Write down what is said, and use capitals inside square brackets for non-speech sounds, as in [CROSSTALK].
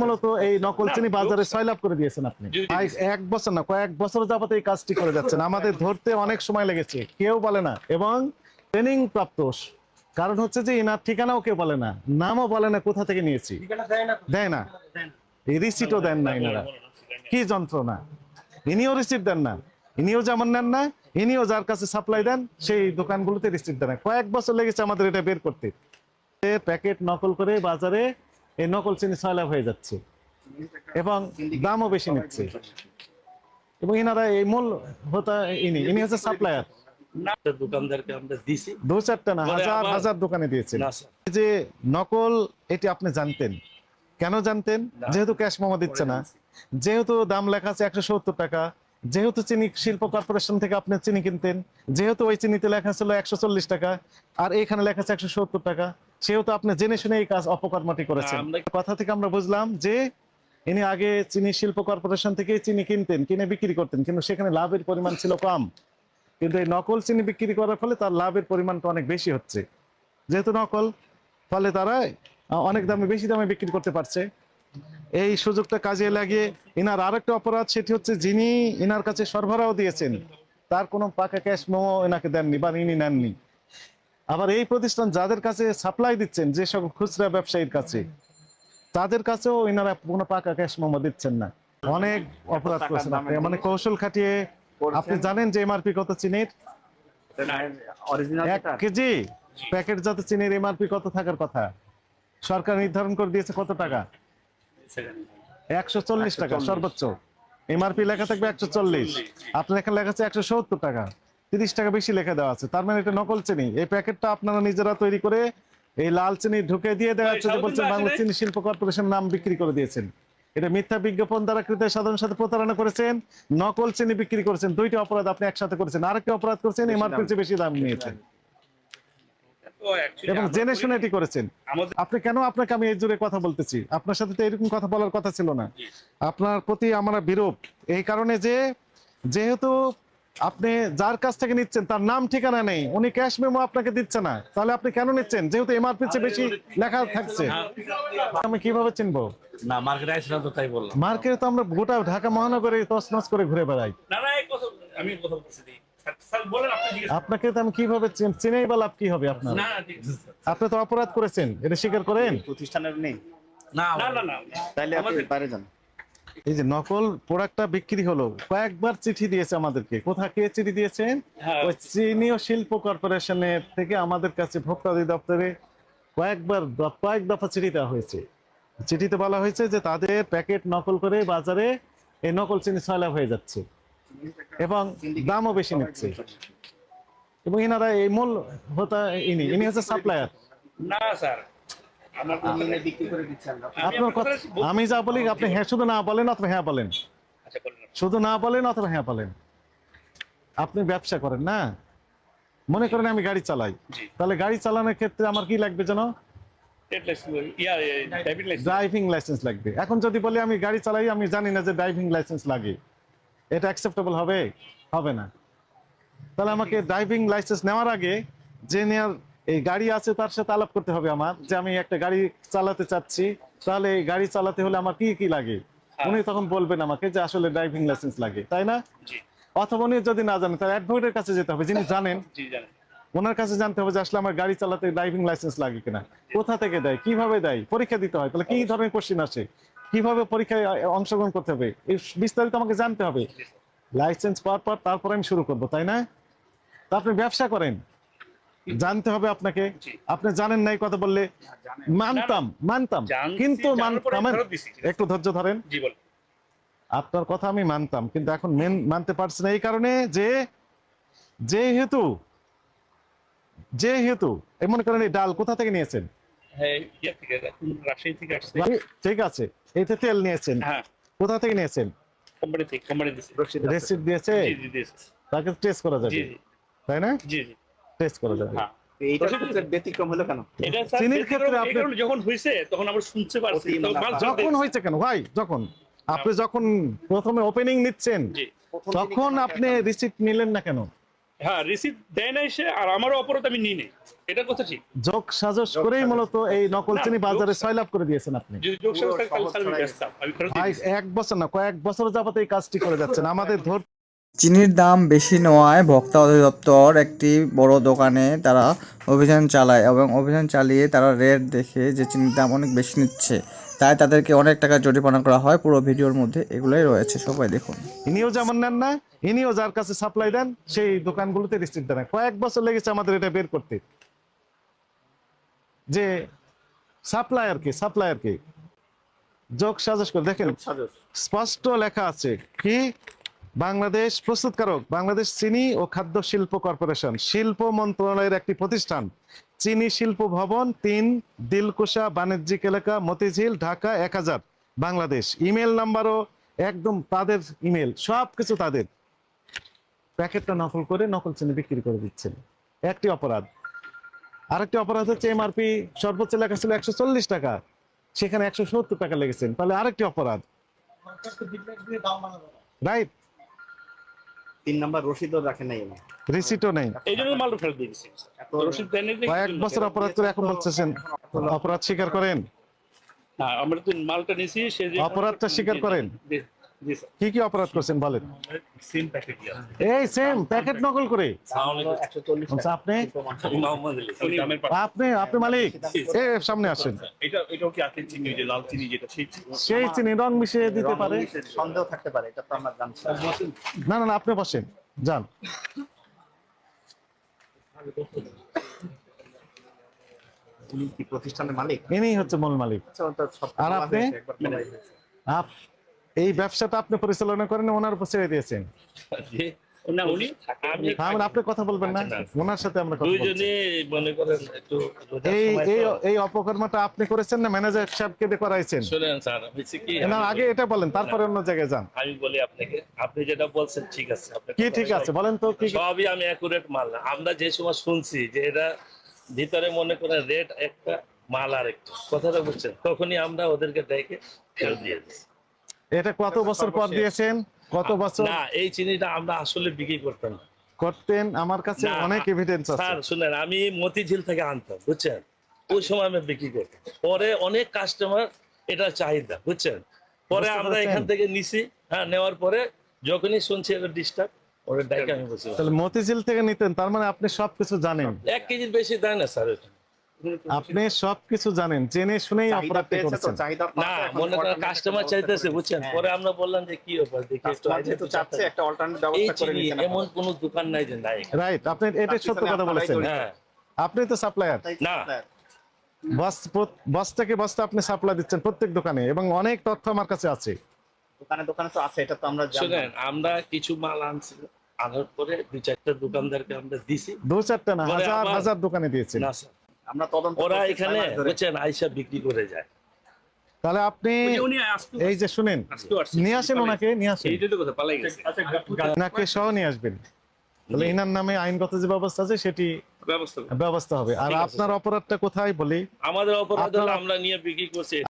মূলত এই নকল চিনি বাজারে সয়লাভ করে দিয়েছেন আপনি। এক বছর না কয়েক বছর যাবত এই কাজটি করে যাচ্ছেন। আমাদের ধরতে অনেক সময় লেগেছে কেউ বলে না। এবং ট্রেনিং প্রাপ্ত কারণ হচ্ছে যে এনার ঠিকানাও কেউ বলে না নামও বলে না কোথা থেকে নিয়েছি? দেয় না রিসিটও দেন না এনারা। কি যন্ত্রণা? ইনিও রিসিট দেন না। ইনিও যেমন নেন না ইনিও যার কাছে সাপ্লাই দেন সেই দোকানগুলোতে রিসিট দেন না। কয়েক বছর লেগেছে আমাদের এটা বের করতে। প্যাকেট নকল করে বাজারে এই নকল চিনি সয়লাভ হয়ে যাচ্ছে এবং দামও বেশি নিচ্ছে। এবং এনারা এই মূল হতা ইনি ইনি হচ্ছে সাপ্লায়ার। দোকানদারকে আমরা দিছি। দু চারটা না হাজার হাজার দোকানে দিয়েছেন। না স্যার। এই যে নকল এটি আপনি জানতেন। কেন জানতেন? যেহেতু ক্যাশ মোমো দিচ্ছে না। যেহেতু দাম লেখা আছে একশো সত্তর টাকা যেহেতু চিনি শিল্প কর্পোরেশন থেকে আপনি চিনি কিনতেন যেহেতু ওই চিনিতে লেখা ছিল একশো চল্লিশ টাকা আর এখানে লেখা আছে একশো সত্তর টাকা সেহেতু আপনি জেনে শুনে এই কাজ অপকর্মটি করেছেন। কথা থেকে আমরা বুঝলাম যে ইনি আগে চিনি শিল্প কর্পোরেশন থেকে চিনি কিনতেন কিনে বিক্রি করতেন কিন্তু সেখানে লাভের পরিমাণ ছিল কম। কিন্তু এই নকল চিনি বিক্রি করার ফলে তার লাভের পরিমাণটা অনেক বেশি হচ্ছে। যেহেতু নকল ফলে তারা অনেক দামে বেশি দামে বিক্রি করতে পারছে। এই সুযোগটা কাজে লাগিয়ে ইনার আরেকটা অপরাধ সেটি হচ্ছে যিনি ইনার কাছে সরবরাহ দিয়েছেন তার কোনো পাকা ক্যাশ মোমো এনাকে দেননি বা ইনি নেননি। আবার এই প্রতিষ্ঠান যাদের কাছে সাপ্লাই দিচ্ছেন যে সকল খুচরা ব্যবসায়ীর কাছে তাদের কাছেও কোনো পাকা ক্যাশ মোমো দিচ্ছেন না। অনেক অপরাধ করছেন আপনি। মানে কৌশল খাটিয়ে আপনি জানেন যে এমআরপি কত চিনির? এক কেজি? প্যাকেটজাত চিনির এমআরপি কত থাকার কথা? সরকার নির্ধারণ করে দিয়েছে কত টাকা? একশো চল্লিশ টাকা সর্বোচ্চ। এমআরপি লেখা থাকবে একশো চল্লিশ। আপনার এখানে লেখা আছে একশো সত্তর টাকা। তিরিশ টাকা বেশি লেখা দেওয়া আছে। তার মানে এটা নকল চিনি। এই প্যাকেটটা আপনারা নিজেরা তৈরি করে এই লাল চিনি ঢুকে দিয়ে দেওয়া হচ্ছে যে বলছেন বাংলা চিনি শিল্প কর্পোরেশন নাম বিক্রি করে দিয়েছেন। এটা মিথ্যা বিজ্ঞাপন দ্বারা কৃত সাধারণ সাথে প্রতারণা করেছেন নকল চিনি বিক্রি করেছেন দুইটা অপরাধ আপনি একসাথে করেছেন। আরেকটা অপরাধ করেছেন এমআরপির চেয়ে বেশি দাম নিয়েছেন। এবং জেনে শুনে এটি করেছেন। আপনি কেন আপনাকে আমি এই জুড়ে কথা বলতেছি? আপনার সাথে তো এরকম কথা বলার কথা ছিল না। আপনার প্রতি আমরা বিরূপ। এই কারণে যে যেহেতু আপনি যার কাছ থেকে নিচ্ছেন তার নাম ঠিকানা নেই উনি ক্যাশ মেমো আপনাকে দিচ্ছে না। তাহলে আপনি কেন নিচ্ছেন? যেহেতু এমআরপি চেয়ে বেশি লেখা থাকছে। আমি কীভাবে চিনবো? না মার্কেটে আসছিলাম তো তাই বললাম। মার্কেটে তো আমরা গোটা ঢাকা মহানগরে তছনছ করে ঘুরে বেড়াই। না না আমি কথা বলছি দি। স্যার- স্যার বলেন আপনি আপনাকে তো আমি কীভাবে চিন- চিনেই বা লাভ কি হবে আপনার। আপনি তো অপরাধ করেছেন এটা স্বীকার করেন? প্রতিষ্ঠানের নেই। না না না। না তাইলে আপনি বাইরে যান। এই যে নকল প্রোডাক্টটা বিক্রি হলো কয়েকবার চিঠি দিয়েছে আমাদেরকে। কোথা কে চিঠি দিয়েছেন হ্যাঁ। ওই চিনি ও শিল্প কর্পোরেশনের থেকে আমাদের কাছে ভোক্তা অধিদপ্তরে কয়েকবার কয়েক দফা চিঠি দেওয়া হয়েছে। চিঠিতে বলা হয়েছে যে তাদের প্যাকেট নকল করে বাজারে এই নকল চিনি সয়লাভ হয়ে যাচ্ছে এবং দামও বেশি নিচ্ছে। এবং এনারা এই মূল হতা ইনি ইনি হচ্ছে সাপ্লায়ার না স্যার। আপনার কথা আমি যা বলি আপনি হ্যাঁ শুধু না বলেন অথবা হ্যাঁ বলেন। আচ্ছা। শুধু না বলেন অথবা হ্যাঁ বলেন। আপনি ব্যবসা করেন না? মনে করেন আমি গাড়ি চালাই। তাহলে গাড়ি চালানোর ক্ষেত্রে আমার কি লাগবে যেন? ইয়া, ইয়া। ড্রাইভিং লাইসেন্স লাগবে। এখন যদি বলি আমি গাড়ি চালাই আমি জানি না যে ড্রাইভিং লাইসেন্স লাগে। এটা অ্যাকসেপ্টেবল হবে? হবে না। তাহলে আমাকে ড্রাইভিং লাইসেন্স নেওয়ার আগে যে নেওয়ার এই গাড়ি আছে তার সাথে আলাপ করতে হবে আমার যে আমি একটা গাড়ি চালাতে চাচ্ছি তাহলে এই গাড়ি চালাতে হলে আমার কি কি লাগে? উনি তখন বলবেন আমাকে যে আসলে ড্রাইভিং লাইসেন্স লাগে তাই না? অথবা উনি যদি না জানেন তাহলে অ্যাডভোকেটের কাছে যেতে হবে যিনি [LAUGHS] জানেন। ওনার কাছে জানতে হবে যে আসলে আমার গাড়ি চালাতে ড্রাইভিং লাইসেন্স লাগে কিনা। কোথা থেকে দেয় কীভাবে দেয় পরীক্ষা দিতে হয় তাহলে কি ধরনের কোশ্চিন আসে কীভাবে পরীক্ষায় অংশগ্রহণ করতে হবে এই বিস্তারিত আমাকে জানতে হবে। লাইসেন্স পাওয়ার পর তারপর আমি শুরু করব তাই না? তা আপনি ব্যবসা করেন। জানতে হবে আপনাকে। আপনি জানেন না এই কথা বললে। মানতাম মানতাম। কিন্তু। একটু ধৈর্য ধরেন। আপনার কথা আমি মানতাম কিন্তু এখন মেন মানতে পারছি না এই কারণে যে যেহেতু যেহেতু এই মনে করেন এই ডাল কোথা থেকে নিয়েছেন? হ্যাঁ থেকে রাজশাহী থেকে আসছে। ঠিক আছে এতে তেল নিয়েছেন। হ্যাঁ। কোথা থেকে নিয়েছেন? কোম্পানি থেকে কোম্পানি দিয়েছে? জি জি দিয়েছে। তাকে টেস্ট করা যাবে। তাই না? জি জি। টেস্ট করা যাবে। হ্যাঁ। ব্যতিক্রম হলো কেন? চিনির ক্ষেত্রে আপনি- যখন হয়েছে তখন আমরা শুনতে পারছি। অতি তো মুনাফা। মাল যখন হয়েছে কেন? ভাই যখন। আপনি যখন প্রথমে ওপেনিং নিচ্ছেন তখন আপনি রিসিপ্ট নিলেন না কেন? হ্যাঁ রিসিপ্ট দেয় না এসে আর আমারও অপরাধ আমি নিই নেই। এটা কথা ঠিক। যোগ সাজস করেই মূলত এই নকল চিনি বাজারে ছয়লাভ করে দিয়েছেন আপনি। এক বছর না কয়েক বছর যাবত এই কাজটি করে যাচ্ছেন। [LAUGHS] আমাদের ধর চিনির দাম বেশি নেওয়ায় ভোক্তা অধিদপ্তর একটি বড় দোকানে তারা অভিযান চালায় এবং অভিযান চালিয়ে তারা রেট দেখে যে চিনির দাম অনেক বেশি নিচ্ছে। তাই তাদেরকে অনেক টাকা জরিমানা করা হয়। পুরো ভিডিওর মধ্যে এগুলোই রয়েছে। সবাই দেখুন। ইনিও যেমন নেন না ইনিও যার কাছে সাপ্লাই দেন সেই দোকানগুলোতে রিসিপ্ট দেন। কয়েক বছর লেগেছে আমাদের এটা বের করতে। যে সাপ্লায়ার কি সাপ্লায়ার কি। যোগ সাজস করে দেখেন স্পষ্ট লেখা আছে কি? বাংলাদেশ প্রস্তুতকারক বাংলাদেশ চিনি ও খাদ্য শিল্প কর্পোরেশন শিল্প মন্ত্রণালয়ের একটি প্রতিষ্ঠান। চিনি শিল্প ভবন তিন দিলকুশা বাণিজ্যিক এলাকা মতিঝিল ঢাকা এক হাজার। বাংলাদেশ ইমেল নাম্বারও একদম তাদের ইমেল সব কিছু তাদের। প্যাকেটটা নকল করে নকল চিনি বিক্রি করে দিচ্ছেন। একটি অপরাধ। আরেকটি অপরাধ হচ্ছে এমআরপি সর্বোচ্চ লেখা ছিল একশো চল্লিশ টাকা সেখানে একশো সত্তর টাকা লেগেছেন। তাহলে আরেকটি অপরাধ। রাইট তিন নাম্বার রশিদও রাখে নাই উনি। রিসিটও নেই এই জন্য মাল ফেরত দিয়ে দিছি রসিদ দেন কয়েক বছর অপরাধ করে এখন বলতেছেন অপরাধ স্বীকার করেন না আমরা তো মালটা নিছি সে অপরাধটা স্বীকার করেন? জি, জি স্যার। কি কি অপরাধ করছেন বলেন? সিম প্যাকেট দিয়া এই সেম প্যাকেট নকল করে। আচ্ছা, আপনি? মোহাম্মদ আলী উনি গ্রামের পাশে। আপনি আপনি মালিক। এ সামনে আসেন। এটা এটাও কি আখের চিনি যে লাল চিনি যেটা সেই চিনি? সেই চিনি রং মিশিয়ে দিতে পারে। সন্দেহ থাকতে পারে এটা তো আমরা না না না আপনি বসেন যান। প্রতিষ্ঠানের মালিক? ইনি হচ্ছে মূল মালিক। আচ্ছা, আর আপনি? এই ব্যবসাটা আপনি পরিচালনা করেন ওনার উপর ছেড়ে দিয়েছেন। না উনি আমি মানে আপনি কথা বলবেন না। ওনার সাথে আমরা কথা দুইজনে মনে করেন একটু এই এই এই অপকর্মটা আপনি করেছেন না? ম্যানেজার সাহেবকে দিয়ে করাইছেন? শুনেন স্যার হয়েছে কি না আগে এটা বলেন তারপরে অন্য জায়গায় যান। আমি বলি আপনাকে আপনি যেটা বলছেন ঠিক আছে কি ঠিক আছে? বলেন তো কি সবই আমি অ্যাকুরেট মাল না। আমরা যে সময় শুনছি যে এটা ভিতরে মনে করেন রেট একটা মাল আর একটা কথাটা বুঝছেন? তখনই আমরা ওদেরকে দেখে ফেরত দিয়ে দিচ্ছি। এটা কত বছর পর দিয়েছেন? কত বছর? না এই চিনিটা আমরা আসলে বিক্রি করতাম করতেন? আমার কাছে অনেক এভিডেন্স আছে। স্যার শুনেন আমি মতিঝিল থেকে আনতাম বুঝছেন? ওই সময় আমি বিক্রি করতাম। পরে অনেক কাস্টমার এটা চাহিদা বুঝছেন? পরে আমরা এখান থেকে নিছি হ্যাঁ নেওয়ার পরে যখনই শুনছি এটা ডিস্টার্ব ওটা ডাইকে আমি বসে তাহলে মতিঝিল থেকে নিতেন তার মানে আপনি সবকিছু জানেন। এক কেজির বেশি দেয় না স্যার এটা। আপনি সবকিছু জানেন জেনে শুনেই অপরাধ করেছেন। না মনে করেন কাস্টমার চাইতেছে বুঝছেন? পরে আমরা বললাম যে কি ব্যাপার দেখি কাস্টমার যেহেতু চাচ্ছে একটা অল্টারনেট ব্যবস্থা করে নিয়েছেন এমন কোন দোকান নাই যে নাই রাইট আপনি এটা সত্য কথা বলেছেন। হ্যাঁ। আপনি তো সাপ্লায়ার না। বস বস্তাকে বস্তা আপনি সাপ্লাই দিচ্ছেন প্রত্যেক দোকানে এবং অনেক তথ্য আমার কাছে আছে। দোকানে দোকানে তো আছে এটা তো আমরা জানি। আমরা কিছু মাল আনছি আনার পরে দুই চারটা দোকানদারকে আমরা দিছি। দু চারটা না হাজার হাজার দোকানে দিয়েছেন। না স্যার। আমরা তদন্ত ওরা এখানে বুঝছেন আইসা বিক্রি করে যায়। তাহলে আপনি এই যে শুনেন নিয়ে আসেন ওনাকে নিয়ে আসেন। ওনাকে সহ নিয়ে আসবেন। তাহলে এনার নামে আইনগত যে ব্যবস্থা আছে সেটি ব্যবস্থা ব্যবস্থা হবে। আর আপনার অপরাধটা কোথায় বলি? আমাদের অপরাধ আমরা নিয়ে বিক্রি করছি।